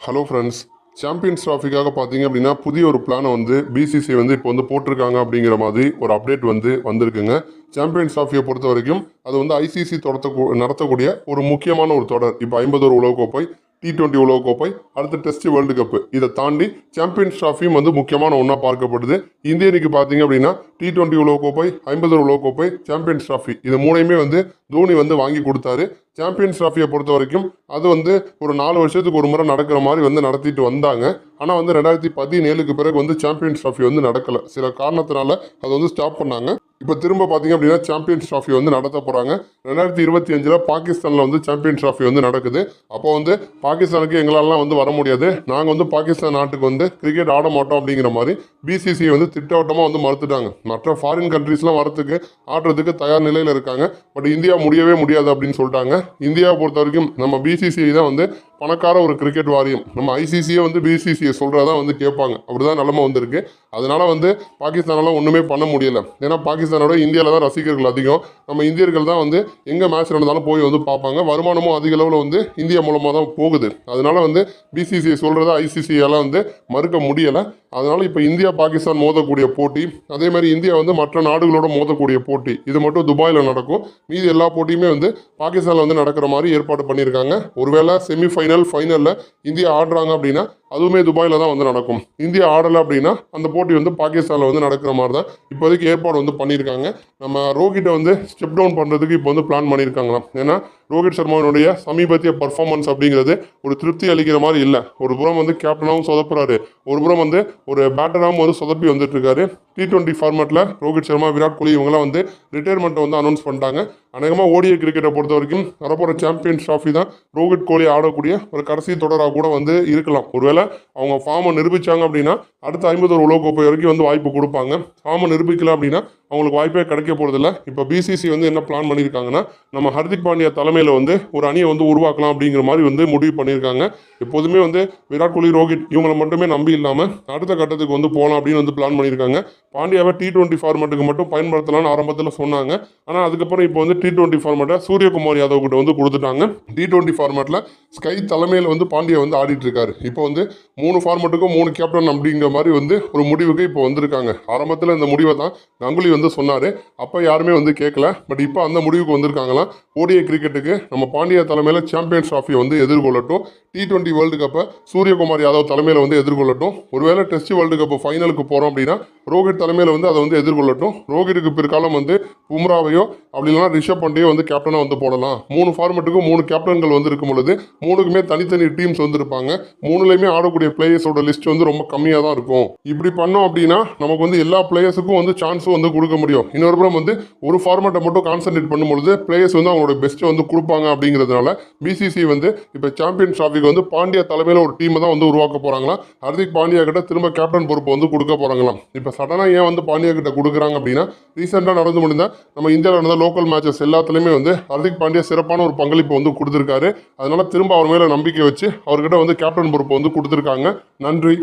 Hello friends champions ட்ராஃபிக்காக பார்த்தீங்க அப்படின்னா புதிய ஒரு பிளானை வந்து பிசிசி வந்து இப்போ வந்து போட்டிருக்காங்க அப்படிங்கிற மாதிரி ஒரு அப்டேட் வந்து வந்திருக்குங்க. சாம்பியன்ஸ் ட்ராஃபியை பொறுத்த வரைக்கும் அது வந்து ஐசிசி தொடத்த நடத்தக்கூடிய ஒரு முக்கியமான ஒரு தொடர். இப்போ ஐம்பது ஒரு உலகக்கோப்பை டி டுவெண்ட்டி உலக கோப்பை அடுத்த டெஸ்ட் வேர்ல்டு கப் இதை தாண்டி சாம்பியன்ஸ் ட்ராஃபியும் வந்து முக்கியமான ஒன்றா பார்க்கப்படுது. இந்திய அணிக்கு பார்த்தீங்க அப்படின்னா டி டுவெண்ட்டி உலகக்கோப்பை ஐம்பது உலகக்கோப்பை சாம்பியன்ஸ் ட்ராஃபி இது மூணையுமே வந்து தோனி வந்து வாங்கி கொடுத்தாரு. சாம்பியன்ஸ் ட்ராஃபியை பொறுத்த வரைக்கும் அது வந்து ஒரு நாலு வருஷத்துக்கு ஒரு முறை நடக்கிற மாதிரி வந்து நடத்திட்டு வந்தாங்க. ஆனால் வந்து ரெண்டாயிரத்தி பதினேழுக்கு பிறகு வந்து சாம்பியன்ஸ் ட்ராஃபி வந்து நடக்கலை. சில காரணத்தினால அதை வந்து ஸ்டாப் பண்ணாங்க. இப்போ திரும்ப பார்த்தீங்க அப்படின்னா சாம்பியன்ஸ் ட்ராஃபி வந்து நடத்த போகிறாங்க ரெண்டாயிரத்தி இருபத்தி அஞ்சில் பாகிஸ்தானில் வந்து சாம்பியன்ஸ் ட்ராஃபி வந்து நடக்குது. அப்போ வந்து பாகிஸ்தானுக்கு எங்களாலாம் வந்து வர முடியாது. நாங்கள் வந்து பாகிஸ்தான் நாட்டுக்கு வந்து கிரிக்கெட் ஆட மாட்டோம் அப்படிங்கிற மாதிரி பிசிசிஐ வந்து திட்டவட்டமாக வந்து மறுத்துட்டாங்க. மற்ற ஃபாரின் கண்ட்ரீஸ்லாம் வரத்துக்கு ஆடுறதுக்கு தயார் நிலையில் இருக்காங்க. பட் இந்தியா முடியவே முடியாது அப்படின்னு சொல்லிட்டாங்க. இந்தியாவை பொறுத்த வரைக்கும் நம்ம பிசிசிஐ தான் வந்து பணக்கார ஒரு கிரிக்கெட் வாரியம். நம்ம ஐசிசியை வந்து பிசிசியை சொல்கிறதா வந்து கேட்பாங்க. அப்படி தான் நிலமை வந்திருக்கு. அதனால் வந்து பாகிஸ்தானால் ஒன்றுமே பண்ண முடியல. ஏன்னா பாகிஸ்தானோட இந்தியாவில் தான் ரசிகர்கள் அதிகம். நம்ம இந்தியர்கள் தான் வந்து எங்கே மேட்ச் நடந்தாலும் போய் வந்து பார்ப்பாங்க. வருமானமும் அதிக அளவில் வந்து இந்தியா மூலமாக தான் போகுது. அதனால் வந்து பிசிசிஐ சொல்கிறத ஐசிசியால் வந்து மறுக்க முடியலை. அதனால் இப்போ இந்தியா பாகிஸ்தான் மோதக்கூடிய போட்டி அதே மாதிரி இந்தியா வந்து மற்ற நாடுகளோட மோதக்கூடிய போட்டி இது மட்டும் துபாயில் நடக்கும். மீதி எல்லா போட்டியுமே வந்து பாகிஸ்தானில் வந்து நடக்கிற மாதிரி ஏற்பாடு பண்ணியிருக்காங்க. ஒருவேளை செமிஃபைனல் ஃபைனலில் இந்தியா ஆடுறாங்க அப்படின்னா அதுவுமே துபாயில் தான் வந்து நடக்கும். இந்தியா ஆடலை அப்படின்னா அந்த போட்டி வந்து பாகிஸ்தானில் வந்து நடக்கிற மாதிரி தான் இப்போதைக்கு ஏற்பாடு வந்து பண்ணியிருக்காங்க. நம்ம ரோகிட்ட வந்து ஸ்டெப் டவுன் பண்ணுறதுக்கு இப்போ வந்து பிளான் பண்ணியிருக்காங்களாம். ஏன்னா ரோஹித் சர்மாவினுடைய சமீபத்திய பர்ஃபார்மன்ஸ் அப்படிங்கிறது ஒரு திருப்தி அளிக்கிற மாதிரி இல்லை. ஒரு புறம் வந்து கேப்டனாகவும் சொதப்புறாரு. ஒரு புறம் வந்து ஒரு பேட்டராகவும் வந்து சொதப்பி வந்துட்டு இருக்காரு டி டுவெண்ட்டி ஃபார்மேட்டில் ரோஹித் சர்மா விராட் கோலி இவங்கெல்லாம் வந்து ரிட்டையர்மெண்ட்டை வந்து அனௌன்ஸ் பண்ணிட்டாங்க. அநேகமாக ஓடிய கிரிக்கெட்டை பொறுத்த வரைக்கும் வரப்போகிற சாம்பியன்ஸ் ட்ராஃபி தான் ரோஹித் கோலி ஆடக்கூடிய ஒரு கடைசி தொடராக கூட வந்து இருக்கலாம். ஒருவேளை அவங்க ஃபார்மை நிரூபித்தாங்க அப்படின்னா அடுத்த ஐம்பது ஒரு உலகக்கோப்பை வரைக்கும் வந்து வாய்ப்பு கொடுப்பாங்க. ஃபார்மை நிரூபிக்கல அப்படின்னா அவங்களுக்கு வாய்ப்பே கிடைக்க போகிறதில்ல இப்போ பிசிசி வந்து என்ன பிளான் பண்ணியிருக்காங்கன்னா நம்ம ஹர்திக் பாண்டியா தலைமையில் வந்து ஒரு அணியை வந்து உருவாக்கலாம் அப்படிங்கிற மாதிரி வந்து முடிவு பண்ணியிருக்காங்க. எப்போதுமே வந்து விராட் கோலி ரோஹித் இவங்களை மட்டுமே நம்பி இல்லாமல் அடுத்த கட்டத்துக்கு வந்து போகலாம் அப்படின்னு வந்து பிளான் பண்ணியிருக்காங்க. பாண்டியாவை டி டுவெண்ட்டி ஃபார்மேட்டுக்கு மட்டும் பயன்படுத்தலாம்னு ஆரம்பத்தில் சொன்னாங்க. ஆனால் அதுக்கப்புறம் இப்போ வந்து டி டுவெண்ட்டி ஃபார்மேட்டை சூரியகுமார் யாதவ் கிட்ட வந்து கொடுத்துட்டாங்க. டி டுவெண்ட்டி ஃபார்மேட்டில் ஸ்கை தலைமையில் வந்து பாண்டியா வந்து ஆடிட்டு இருக்காரு இப்போ வந்து மூணு ஃபார்மேட்டுக்கும் மூணு கேப்டன் அப்படிங்கிற மாதிரி வந்து ஒரு முடிவுக்கு இப்போ வந்திருக்காங்க. ஆரம்பத்தில் இந்த முடிவை தான் கங்குலி வந்து சொன்னார். அப்போ யாருமே வந்து கேட்கல பட் இப்போ அந்த முடிவுக்கு வந்திருக்காங்களாம் ஓடிஐ கிரிக்கெட்டுக்கு நம்ம பாண்டியா தலைமையில் சாம்பியன்ஸ் ட்ராஃபியை வந்து எதிர்கொள்ளட்டும். டி டுவெண்ட்டி வேர்ல்டு கப்பை சூரியகுமார் யாதவ் தலைமையில் வந்து எதிர்கொள்ளட்டும். ஒருவேளை டெஸ்ட் வேர்ல்டு கப் ஃபைனலுக்கு போகிறோம் அப்படின்னா ரோஹித் தலைமையில் வந்து அதை வந்து எதிர்கொள்ளட்டும். ரோஹித்துக்கு பிற்காலம் வந்து பும்ராவையோ அப்படி இல்லைனா ரிஷப் பண்டையோ வந்து கேப்டனாக வந்து போடலாம். மூணு ஃபார்மெட்டுக்கும் மூணு கேப்டன்கள் வந்து இருக்கும் பொழுது மூணுக்குமே தனித்தனி டீம்ஸ் வந்துருப்பாங்க மூணுலேயுமே மூணுலையுமே ஆடக்கூடிய பிளேயர்ஸோட லிஸ்ட் வந்து ரொம்ப கம்மியாக தான் இருக்கும். இப்படி பண்ணோம் அப்படின்னா நமக்கு வந்து எல்லா பிளேயர்ஸுக்கும் வந்து சான்ஸும் வந்து கொடுக்க முடியும். இன்னொரு புறம் வந்து ஒரு ஃபார்மெட்டை மட்டும் கான்சென்ட்ரேட் பண்ணும்பொழுது பிளேயர்ஸ் வந்து அவங்களோட பெஸ்ட்டை வந்து கொடுப்பாங்க அப்படிங்கிறதுனால பிசிசி வந்து இப்போ சாம்பியன் ட்ராஃபிக்கு வந்து பாண்டியா தலைமையில் ஒரு டீமை தான் வந்து உருவாக்க போகிறாங்களாம் ஹர்திக் பாண்டியா கிட்ட திரும்ப கேப்டன் பொறுப்பு வந்து கொடுக்க போகிறாங்களாம் இப்போ சடனாக ஏன் வந்து பாண்டியா கிட்ட கொடுக்குறாங்க அப்படின்னா ரீசெண்டாக நடந்து முடிந்தால் நம்ம இந்தியாவில் நடந்த லோக்கல் மேட்சஸ் எல்லாத்துலேயுமே வந்து ஹர்திக் பாண்டியா சிறப்பான ஒரு பங்களிப்பு வந்து கொடுத்துருக்காரு. அதனால் திரும்ப அவர் மேலே நம்பிக்கை வச்சு அவர்கிட்ட வந்து கேப்டன் பொறுப்பு வந்து கொடுத்துருக்காங்க. நன்றி.